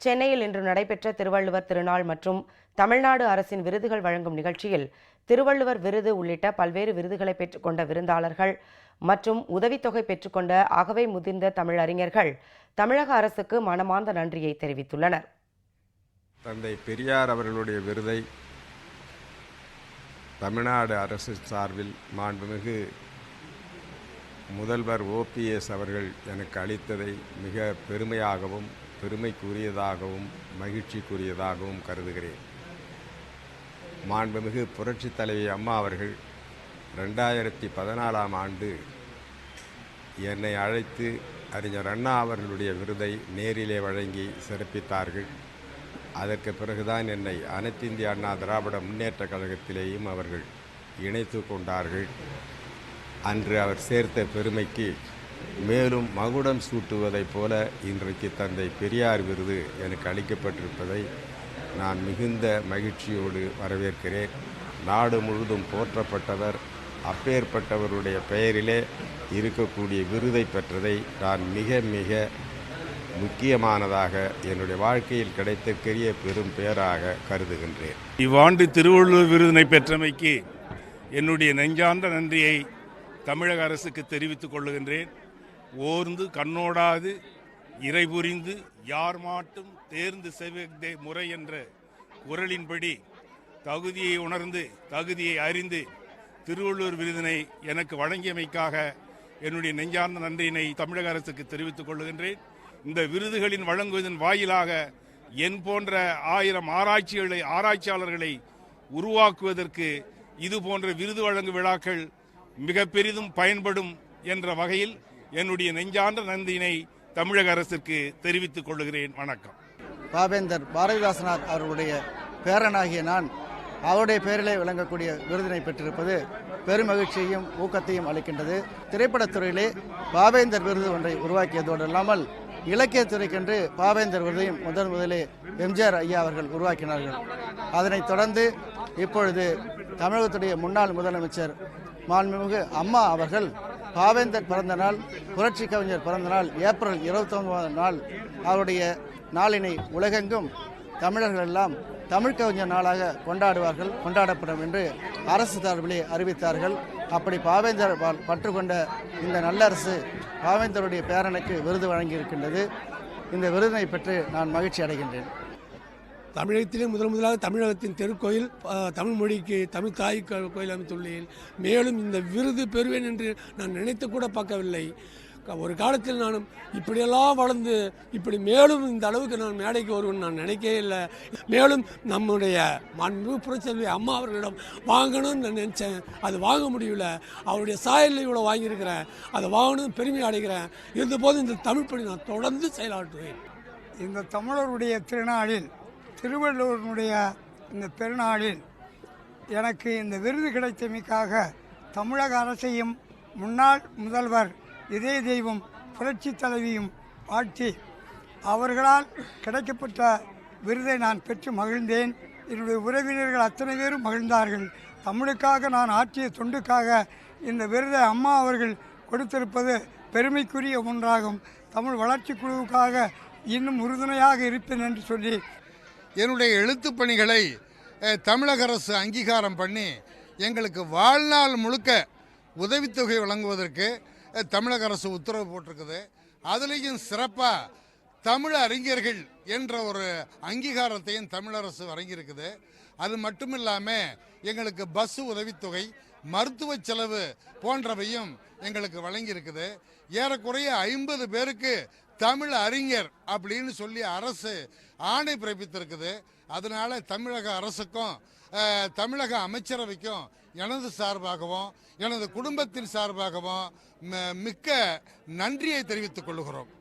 சென்னையில் இன்று நடைபெற்ற திருவள்ளுவர் திருநாள் மற்றும் தமிழ்நாடு அரசின் விருதுகள் வழங்கும் நிகழ்ச்சியில் திருவள்ளுவர் விருது உள்ளிட்ட பல்வேறு விருதுகளை பெற்றுக்கொண்ட விருந்தாளர்கள் மற்றும் உதவித்தொகை பெற்றுக்கொண்ட அகவை முதிர்ந்த தமிழறிஞர்கள் தமிழக அரசுக்கு மனமார்ந்த நன்றியை தெரிவித்துள்ளனர். தந்தை பெரியார் அவர்களுடைய விருதை தமிழ்நாடு அரசு சார்பில் மாண்புமிகு முதல்வர் ஓபிஎஸ் அவர்கள் எனக்கு அளித்ததை மிக பெருமையாகவும் பெருமைக்குரியதாகவும் மகிழ்ச்சிக்குரியதாகவும் கருதுகிறேன். மாண்புமிகு புரட்சித் தலைவி அம்மா அவர்கள் ரெண்டாயிரத்தி பதினாலாம் ஆண்டு என்னை அழைத்து அறிஞர் அண்ணா அவர்களுடைய விருதை நேரிலே வழங்கி சிறப்பித்தார்கள். அதற்கு பிறகுதான் என்னை அனைத்திந்திய அண்ணா திராவிட முன்னேற்ற கழகத்திலேயும் அவர்கள் இணைத்து கொண்டார்கள். அன்று அவர் சேர்த்த பெருமைக்கு மேலும் மகுடம் சூட்டுவதைப் போல இன்றைக்கு தந்தை பெரியார் விருது எனக்கு அளிக்கப்பட்டிருப்பதை நான் மிகுந்த மகிழ்ச்சியோடு வரவேற்கிறேன். நாடு முழுதும் போற்றப்பட்டவர் அப்பேற்பட்டவருடைய பெயரிலே இருக்கக்கூடிய விருதை பெற்றதை நான் மிக மிக முக்கியமானதாக என்னுடைய வாழ்க்கையில் கிடைத்தற்கரிய பெரும் பெயராக கருதுகின்றேன். இவ்வாண்டு திருவள்ளுவர் விருதினை பெற்றமைக்கு என்னுடைய நெஞ்சார்ந்த நன்றியை தமிழக அரசுக்கு தெரிவித்துக் கொள்ளுகின்றேன். ஓர்ந்து கண்ணோடாது இறை புரிந்து யார் மாட்டும் தேர்ந்து செவ்வதே முறை என்ற குரலின்படி தகுதியை உணர்ந்து தகுதியை அறிந்து திருவள்ளுவர் விருதினை எனக்கு வழங்கியமைக்காக என்னுடைய நெஞ்சார்ந்த நன்றியினை தமிழக அரசுக்கு தெரிவித்துக் கொள்கின்றேன் இந்த விருதுகளின் வழங்குவதன் வாயிலாக என் போன்ற ஆயிரம் ஆராய்ச்சிகளை ஆராய்ச்சியாளர்களை உருவாக்குவதற்கு இது போன்ற விருது வழங்கு விழாக்கள் மிக பெரிதும் பயன்படும் என்ற வகையில் என்னுடைய நெஞ்சார்ந்த நன்றியினை தமிழக அரசிற்கு தெரிவித்துக் கொள்கிறேன். வணக்கம். பாவேந்தர் பாரதிதாசனார் அவர்களுடைய பேரனாகிய நான் அவருடைய பெயரிலே விளங்கக்கூடிய விருதினை பெற்றிருப்பது பெருமகிழ்ச்சியையும் ஊக்கத்தையும் அளிக்கின்றது. திரைப்படத்துறையிலே பாவேந்தர் விருது ஒன்றை உருவாக்கியதோடு இல்லாமல் இலக்கியத்துறைக்கென்று பாவேந்தர் விருதையும் முதன் முதலே எம்ஜிஆர் ஐயா அவர்கள் உருவாக்கினார்கள். அதனைத் தொடர்ந்து இப்பொழுது தமிழகத்துடைய முன்னாள் முதலமைச்சர் மாண்புமிகு அம்மா அவர்கள் பாவேந்தர் பிறந்த நாள் புரட்சி கவிஞர் பிறந்த நாள் ஏப்ரல் இருபத்தி நாள் அவருடைய நாளினை உலகெங்கும் தமிழர்கள் எல்லாம் தமிழ் கவிஞர் நாளாக கொண்டாடுவார்கள் கொண்டாடப்படும் என்று அரசு சார்பிலே அறிவித்தார்கள். அப்படி பாவேந்தர் பற்றுக்கொண்ட இந்த நல்லரசு பாவேந்தருடைய பேரனுக்கு விருது வழங்கியிருக்கின்றது. இந்த விருதினை பெற்று நான் மகிழ்ச்சி அடைகின்றேன். தமிழகத்திலே முதல் முதலாக தமிழகத்தின் தெருக்கோயில் தமிழ் மொழிக்கு தமிழ் தாய் கோயில் அமைத்துள்ளேன். மேலும் இந்த விருது பெறுவேன் என்று நான் நினைத்து கூட பார்க்கவில்லை. ஒரு காலத்தில் நானும் இப்படியெல்லாம் வளர்ந்து இப்படி மேலும் இந்த அளவுக்கு நான் மேடைக்கு வருவேன் நான் நினைக்கவே இல்லை. மேலும் நம்முடைய மாண்பு புரட்சி அம்மா அவர்களிடம் வாங்கணும்னு நான் நினச்சேன். அது வாங்க முடியல. அவருடைய சாயலில் இவ்வளோ வாங்கியிருக்கிறேன். அதை வாங்கணும் பெருமை அடைகிறேன். இருந்தபோது இந்த தமிழ் பணி நான் தொடர்ந்து செயலாற்றுவேன். இந்த தமிழருடைய திருநாளில் திருவள்ளுவருடைய இந்த பெருநாளில் எனக்கு இந்த விருது கிடைத்தமைக்காக தமிழக அரசையும் முன்னாள் முதல்வர் இதய தெய்வம் புரட்சி தலைவியும் வாழ்த்தி அவர்களால் கிடைக்கப்பட்ட விருதை நான் பெற்று மகிழ்ந்தேன். என்னுடைய உறவினர்கள் அத்தனை பேரும் மகிழ்ந்தார்கள். தமிழுக்காக நான் ஆற்றிய தொண்டுக்காக இந்த விருதை அம்மா அவர்கள் கொடுத்திருப்பது பெருமைக்குரிய ஒன்றாகும். தமிழ் வளர்ச்சி குழுவுக்காக இன்னும் உறுதுணையாக இருப்பேன் என்று சொல்லி என்னுடைய எழுத்து பணிகளை தமிழக அரசு அங்கீகாரம் பண்ணி எங்களுக்கு வாழ்நாள் முழுக்க உதவித்தொகை வழங்குவதற்கு தமிழக அரசு உத்தரவு போட்டிருக்குது. அதுலேயும் சிறப்பாக தமிழ் அறிஞர்கள் என்ற ஒரு அங்கீகாரத்தையும் தமிழ் அரசு வழங்கியிருக்குது. அது மட்டும் இல்லாமல் எங்களுக்கு பஸ் உதவித்தொகை மருத்துவ செலவு போன்றவையும் எங்களுக்கு வழங்கியிருக்குது. ஏறக்குறைய ஐம்பது பேருக்கு தமிழ் அறிஞர் அப்படின்னு சொல்லி அரசு ஆணை பிறப்பித்திருக்குது. அதனால தமிழக அரசுக்கும் தமிழக அமைச்சரவைக்கும் எனது சார்பாகவும் எனது குடும்பத்தின் சார்பாகவும் ம- மிக்க நன்றியை தெரிவித்துக் கொள்கிறோம்.